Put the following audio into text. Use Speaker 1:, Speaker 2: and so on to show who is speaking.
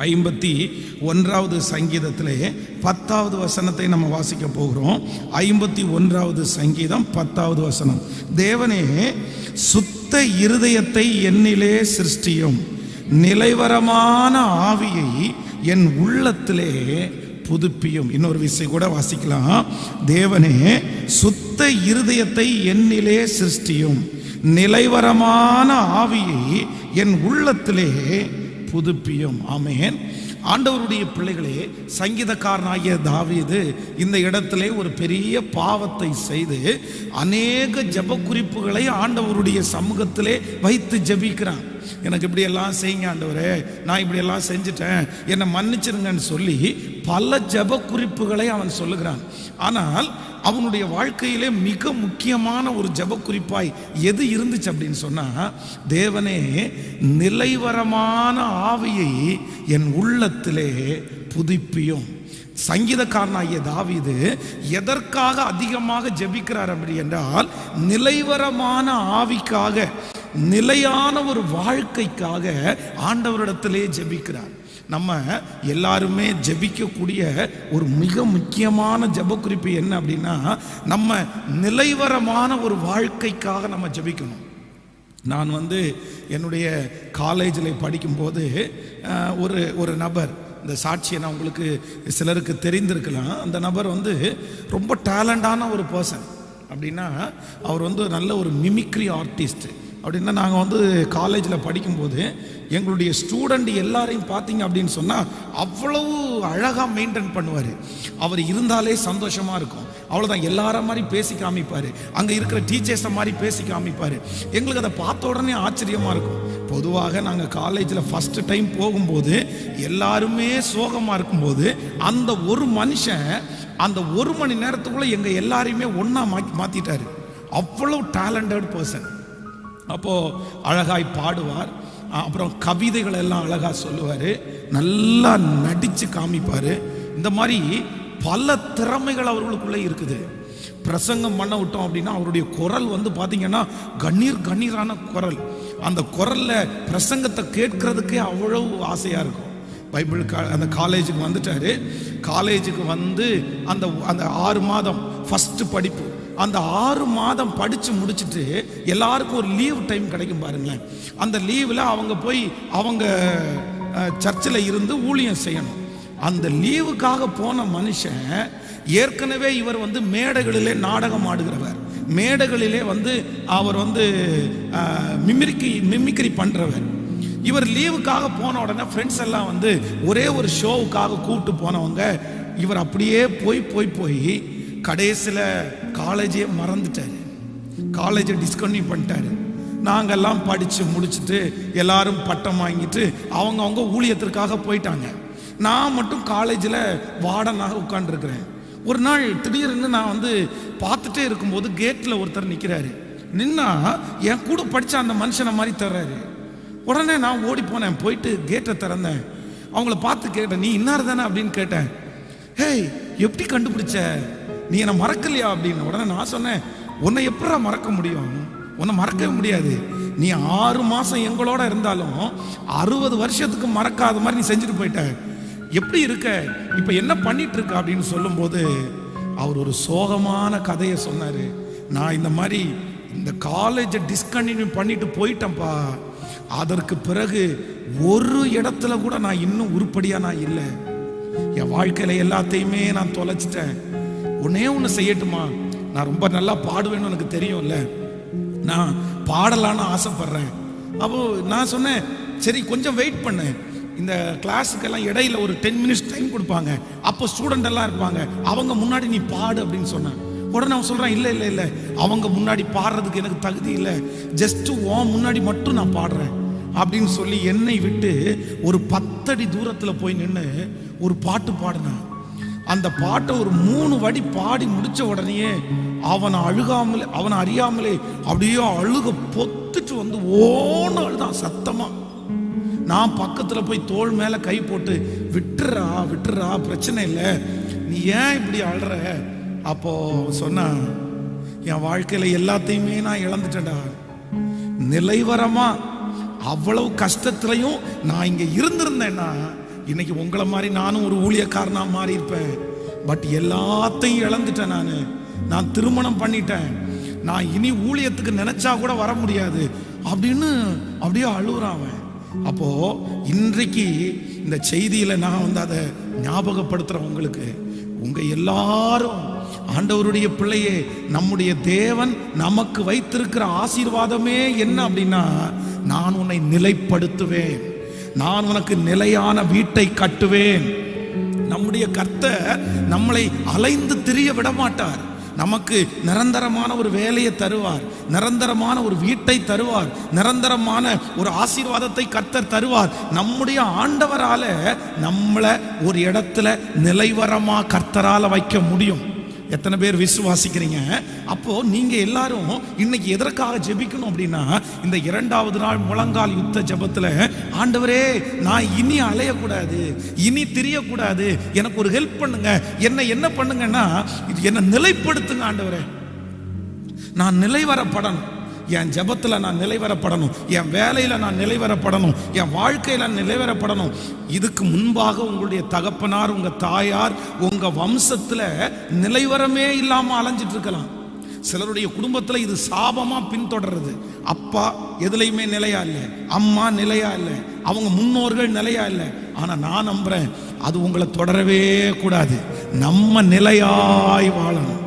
Speaker 1: ஐம்பத்தி ஒன்றாவது சங்கீதத்திலே பத்தாவது வசனத்தை நம்ம வாசிக்க போகிறோம். ஐம்பத்தி ஒன்றாவது சங்கீதம் பத்தாவது வசனம். தேவனே சுத்த இருதயத்தை என்னிலே சிருஷ்டியும். நிலைவரமான ஆவியை என் உள்ளத்திலே புதுப்பியும். இன்னொரு விஷயம் கூட வாசிக்கலாம். தேவனே சுத்த இருதயத்தை என்னிலே சிருஷ்டியும். நிலைவரமான ஆவியை என் உள்ளத்திலே புதுப்பியும். ஆமேன். ஆண்டவருடைய பிள்ளைகளே சங்கீதக்காரனாகிய தாவீது இந்த இடத்திலே ஒரு பெரிய பாவத்தை செய்து அநேக ஜெப குறிப்புகளை ஆண்டவருடைய சமூகத்திலே வைத்து ஜெபிக்கிறான். எனக்கு இப்படி எல்லாம் செய்யுங்க ஆண்டவரே நான் இப்படி எல்லாம் செஞ்சுட்டேன். என்னை மன்னிச்சிருங்கன்னு சொல்லி பல ஜெப குறிப்புகளை அவன் சொல்லுகிறான். ஆனால் அவனுடைய வாழ்க்கையிலே மிக முக்கியமான ஒரு ஜெப குறிப்பாய் எது இருந்துச்சு அப்படின்னு சொன்னா தேவனே நிலைவரமான ஆவியை என் உள்ளத்திலே புதுப்பியும். சங்கீதக்காரனாகிய தாவிது எதற்காக அதிகமாக ஜெபிக்கிறார் அப்படி என்றால் நிலைவரமான ஆவிக்காக. நிலையான ஒரு வாழ்க்கைக்காக ஆண்டவரிடத்திலே ஜெபிக்கிறார். நம்ம எல்லாருமே ஜெபிக்கக்கூடிய ஒரு மிக முக்கியமான ஜபக்குறிப்பு என்ன அப்படின்னா நம்ம நிலைவரமான ஒரு வாழ்க்கைக்காக நம்ம ஜெபிக்கணும். நான் வந்து என்னுடைய காலேஜில் படிக்கும்போது ஒரு ஒரு நபர் இந்த சாட்சியை நான் உங்களுக்கு சிலருக்கு தெரிந்திருக்கலாம். அந்த நபர் வந்து ரொம்ப டேலண்டான ஒரு பர்சன் அப்படின்னா அவர் வந்து நல்ல ஒரு மிமிக்ரி ஆர்டிஸ்ட்டு அப்படின்னா நாங்கள் வந்து காலேஜில் படிக்கும்போது எங்களுடைய ஸ்டூடெண்ட் எல்லாரையும் பார்த்தீங்க அப்படின்னு சொன்னால் அவ்வளவு அழகாக மெயின்டைன் பண்ணுவார். அவர் இருந்தாலே சந்தோஷமாக இருக்கும். அவ்வளோதான் எல்லார மாதிரி பேசி காமிப்பார். அங்கே இருக்கிற டீச்சர்ஸை மாதிரி பேசி காமிப்பார். எங்களுக்கு அதை பார்த்த உடனே ஆச்சரியமாக இருக்கும். பொதுவாக நாங்கள் காலேஜில் ஃபஸ்ட்டு டைம் போகும்போது எல்லாருமே சோகமாக இருக்கும்போது அந்த ஒரு மனுஷன் அந்த ஒரு மணி நேரத்துக்குள்ளே எங்கள் எல்லாரையுமே ஒன்றா மாற்றி மாற்றிட்டார் அவ்வளோ டேலண்டட் பர்சன் அப்போது அழகாய் பாடுவார். அப்புறம் கவிதைகள் எல்லாம் அழகாக சொல்லுவார். நல்லா நடித்து காமிப்பார். இந்த மாதிரி பல திறமைகள் அவர்களுக்குள்ளே இருக்குது. பிரசங்கம் பண்ண விட்டோம் அப்படின்னா அவருடைய குரல் வந்து பார்த்தீங்கன்னா கண்ணீர் கண்ணீரான குரல். அந்த குரலில் பிரசங்கத்தை கேட்கறதுக்கே அவ்வளவு ஆசையாக இருக்கும். பைபிள் கா அந்த காலேஜுக்கு வந்துட்டார். காலேஜுக்கு வந்து அந்த அந்த ஆறு மாதம் ஃபஸ்ட்டு படிப்பு. அந்த ஆறு மாதம் படித்து முடிச்சுட்டு எல்லாருக்கும் ஒரு லீவ் டைம் கிடைக்கும் பாருங்களேன். அந்த லீவில் அவங்க போய் அவங்க சர்ச்சில் இருந்து ஊழியம் செய்யணும். அந்த லீவுக்காக போன மனுஷன் ஏற்கனவே இவர் வந்து மேடைகளிலே நாடகம் ஆடுகிறவர். மேடைகளிலே வந்து அவர் வந்து மிமிக்ரி மிமிக்ரி பண்ணுறவர் இவர் லீவுக்காக போன உடனே ஃப்ரெண்ட்ஸ் எல்லாம் வந்து ஒரே ஒரு ஷோவுக்காக கூப்பிட்டு போனவங்க. இவர் அப்படியே போய் போய் போய் கடைசியில் காலேஜே மறந்துட்டார். காலேஜை டிஸ்கன்யூ பண்ணிட்டாரு. நாங்கெல்லாம் படித்து முடிச்சுட்டு எல்லாரும் பட்டம் வாங்கிட்டு அவங்க அவங்க ஊழியத்திற்காக போயிட்டாங்க. நான் மட்டும் காலேஜில் வார்டனாக உட்காந்துருக்கிறேன் ஒரு நாள் திடீர்னு நான் வந்து பார்த்துட்டே இருக்கும்போது கேட்டில் ஒருத்தர் நிற்கிறாரு நின்னா என் கூட படித்த அந்த மனுஷனை மாதிரி தர்றாரு. உடனே நான் ஓடி போனேன் போயிட்டு கேட்டை திறந்தேன். அவங்கள பார்த்து கேட்டேன் நீ இன்னார் தானே? அப்படின்னு கேட்டேன். ஹேய் எப்படி கண்டுபிடிச்ச? நீ என்னை மறக்கலையா அப்படின்னு உடனே நான் சொன்னேன் உன்னை எப்படா மறக்க முடியும்? உன்னை மறக்கவே முடியாது. நீ ஆறு மாதம் எங்களோட இருந்தாலும் அறுபது வருஷத்துக்கு மறக்காத மாதிரி நீ செஞ்சுட்டு போயிட்ட. எப்படி இருக்க? இப்போ என்ன பண்ணிட்டு இருக்க? அப்படின்னு சொல்லும்போது அவர் ஒரு சோகமான கதையை சொன்னார். நான் இந்த மாதிரி இந்த காலேஜை டிஸ்கண்டினியூ பண்ணிட்டு போயிட்டேன்ப்பா. அதற்கு பிறகு ஒரு இடத்துல கூட நான் இன்னும் உருப்படியாக நான் இல்லை. என் வாழ்க்கையில் எல்லாத்தையுமே நான் தொலைச்சிட்டேன். ஒன்னே ஒன்று செய்யட்டுமா? நான் ரொம்ப நல்லா பாடுவேன்னு எனக்கு தெரியும்ல. நான் பாடலான்னு ஆசைப்படுறேன். அப்போ நான் சொன்னேன் சரி கொஞ்சம் வெயிட் பண்ணேன் இந்த கிளாஸுக்கெல்லாம் இடையில ஒரு டென் மினிட்ஸ் டைம் கொடுப்பாங்க. அப்போ ஸ்டூடெண்ட் எல்லாம் இருப்பாங்க. அவங்க முன்னாடி நீ பாடு அப்படின்னு சொன்னேன். உடனே அவன் சொல்கிறான் இல்லை இல்லை இல்லை. அவங்க முன்னாடி பாடுறதுக்கு எனக்கு தகுதி இல்லை. ஜஸ்ட்டு ஓ முன்னாடி மட்டும் நான் பாடுறேன். அப்படின்னு சொல்லி என்னை விட்டு ஒரு பத்தடி தூரத்தில் போய் நின்று ஒரு பாட்டு பாடினான். அந்த பாட்டை ஒரு மூணு வடி பாடி முடிச்ச உடனேயே அவனை அழுகாமலே அவனை அறியாமலே அப்படியே அழுக பொத்துட்டு வந்து ஓன்னு அழுதான் சத்தமா. நான் பக்கத்தில் போய் தோள் மேலே கை போட்டு விட்டுறா விட்டுறா பிரச்சனை இல்லை. நீ ஏன் இப்படி அழுற? அப்போ சொன்ன என் வாழ்க்கையில் எல்லாத்தையுமே நான் இழந்துட்டேன்டா. நிலைவரமா அவ்வளவு கஷ்டத்துலையும் நான் இங்க இருந்திருந்தேன்னா இன்னைக்கு உங்களை மாதிரி நானும் ஒரு ஊழியக்காரனா மாறி இருப்பேன். பட் எல்லாத்தையும் இழந்துட்டேன் நான். நான் திருமணம் பண்ணிட்டேன். நான் இனி ஊழியத்துக்கு நினைச்சா கூட வர முடியாது. அப்படின்னு அப்படியே அழுகுறான் அவன். அப்போ இன்றைக்கு இந்த செய்தியில நான் வந்து அதை ஞாபகப்படுத்துறேன் உங்களுக்கு. உங்க எல்லாரும் ஆண்டவருடைய பிள்ளையே நம்முடைய தேவன் நமக்கு வைத்திருக்கிற ஆசீர்வாதமே என்ன அப்படின்னா நான் உன்னை நிலைப்படுத்துவேன். நான் உனக்கு நிலையான வீட்டை கட்டுவேன். நம்முடைய கர்த்தர் நம்மளை அலைந்து திரிய விட மாட்டார் நமக்கு நிரந்தரமான ஒரு வேலையை தருவார். நிரந்தரமான ஒரு வீட்டை தருவார். நிரந்தரமான ஒரு ஆசீர்வாதத்தை கர்த்தர் தருவார். நம்முடைய ஆண்டவரால நம்மளை ஒரு இடத்துல நிலைவரமா கர்த்தரால வைக்க முடியும். எத்தனை பேர் விசுவாசிக்கிறீங்க? அப்போ நீங்க எல்லாரும் இன்னைக்கு எதற்காக ஜெபிக்கணும் அப்படின்னா இந்த இரண்டாவது நாள் முழங்கால் யுத்த ஜபத்துல ஆண்டவரே நான் இனி அலையக்கூடாது இனி திரியக்கூடாது எனக்கு ஒரு ஹெல்ப் பண்ணுங்க என்ன என்ன பண்ணுங்கன்னா இது என்ன நிலைப்படுத்துங்க ஆண்டவரே. நான் நிலைவரப்படணும். என் ஜபத்தில் நான் நிலைவரப்படணும். என் வேலையில் நான் நிலைவரப்படணும். என் வாழ்க்கையில் நிலைவரப்படணும். இதுக்கு முன்பாக உங்களுடைய தகப்பனார் உங்கள் தாயார் உங்கள் வம்சத்தில் நிலைவரமே இல்லாமல் அலைஞ்சிட்டு இருக்கலாம் சிலருடைய குடும்பத்தில் இது சாபமாக பின்தொடர்றது அப்பா எதுலையுமே நிலையா இல்லை. அம்மா நிலையா இல்லை. அவங்க முன்னோர்கள் நிலையா இல்லை. ஆனால் நான் நம்புகிறேன் அது உங்களை தொடரவே கூடாது. நம்ம நிலையாய் வாழணும்.